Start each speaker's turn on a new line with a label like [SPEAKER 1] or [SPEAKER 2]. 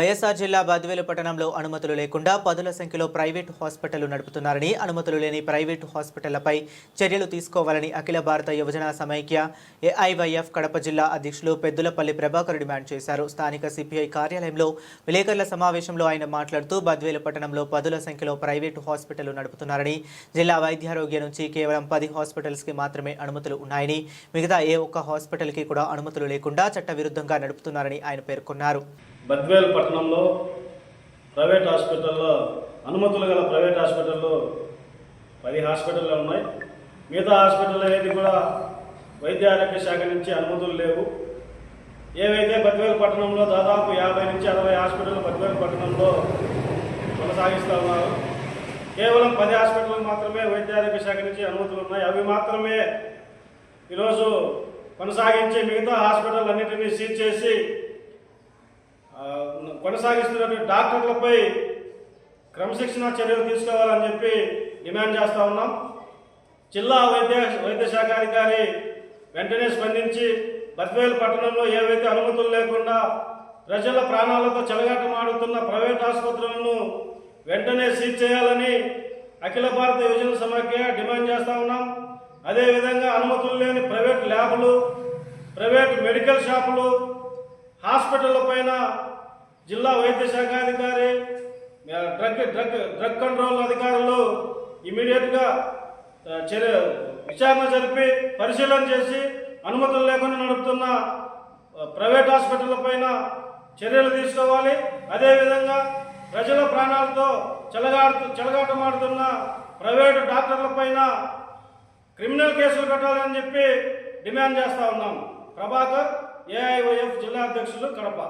[SPEAKER 1] వైఎస్ఆర్ జిల్లా బద్వేలు పట్టణంలో అనుమతులు లేకుండా పదుల సంఖ్యలో ప్రైవేటు హాస్పిటళ్ళు నడుపుతున్నారని అనుమతులు లేని ప్రైవేటు హాస్పిటళ్ళపై చర్యలు తీసుకోవాలని అఖిల భారత యువజన సమైక్య ఏఐవైఎఫ్ కడప జిల్లా అధ్యక్షులు పెద్దులపల్లి ప్రభాకర్ డిమాండ్ చేశారు. స్థానిక సిపిఐ కార్యాలయంలో విలేకరుల సమావేశంలో ఆయన మాట్లాడుతూ బద్వేలు పట్టణంలో పదుల సంఖ్యలో ప్రైవేటు హాస్పిటళ్ళు నడుపుతున్నారని జిల్లా వైద్యారోగ్య నుంచి కేవలం పది హాస్పిటల్స్కి మాత్రమే అనుమతులు ఉన్నాయని మిగతా ఏ ఒక్క హాస్పిటల్కి కూడా అనుమతులు లేకుండా చట్టవిరుద్ధంగా నడుపుతున్నారని ఆయన పేర్కొన్నారు.
[SPEAKER 2] బద్వేల్ పట్టణంలో ప్రైవేట్ హాస్పిటల్లో అనుమతులు గల ప్రైవేట్ హాస్పిటల్లో పది హాస్పిటల్లో ఉన్నాయి. మిగతా హాస్పిటల్ ఏది కూడా వైద్య ఆరోగ్య శాఖ నుంచి అనుమతులు లేవు. ఏవైతే బద్వేల్ పట్టణంలో దాదాపు యాభై నుంచి అరవై హాస్పిటల్ బద్వేల్ పట్టణంలో కొనసాగిస్తూ ఉన్నారు కేవలం పది హాస్పిటల్ మాత్రమే వైద్య ఆరోగ్య శాఖ నుంచి అనుమతులు ఉన్నాయి. అవి మాత్రమే ఈరోజు కొనసాగించి మిగతా హాస్పిటల్ అన్నింటినీ సీజ్ చేసి కొనసాగిస్తున్నటువంటి డాక్టర్లపై క్రమశిక్షణ చర్యలు తీసుకోవాలని చెప్పి డిమాండ్ చేస్తూ ఉన్నాం. జిల్లా వైద్య వైద్య శాఖ అధికారి వెంటనే స్పందించి బద్వేలు పట్టణంలో ఏవైతే అనుమతులు లేకుండా ప్రజల ప్రాణాలతో చెలగాటమాడుతున్న ప్రైవేట్ ఆసుపత్రులను వెంటనే సీజ్ చేయాలని అఖిల భారత యువజన సమాఖ్య డిమాండ్ చేస్తూ ఉన్నాం. అదేవిధంగా అనుమతులు లేని ప్రైవేట్ ల్యాబ్లు ప్రైవేట్ మెడికల్ షాపులు హాస్పిటల్ పైన జిల్లా వైద్య శాఖ అధికారి డ్రగ్ డ్రగ్ డ్రగ్ కంట్రోల్ అధికారులు ఇమీడియట్గా చర్య విచారణ జరిపి పరిశీలన చేసి అనుమతులు లేకుండా నడుపుతున్న ప్రైవేట్ హాస్పిటల్ పైన చర్యలు తీసుకోవాలి. అదేవిధంగా ప్రజల ప్రాణాలతో చెలగాడు చెలగాటమాడుతున్న ప్రైవేటు డాక్టర్ల పైన క్రిమినల్ కేసులు కట్టాలని చెప్పి డిమాండ్ చేస్తూ ఉన్నాము ప్రభాకర్ ఏఐఓఎఫ్ జిల్లా అధ్యక్షులు కడప.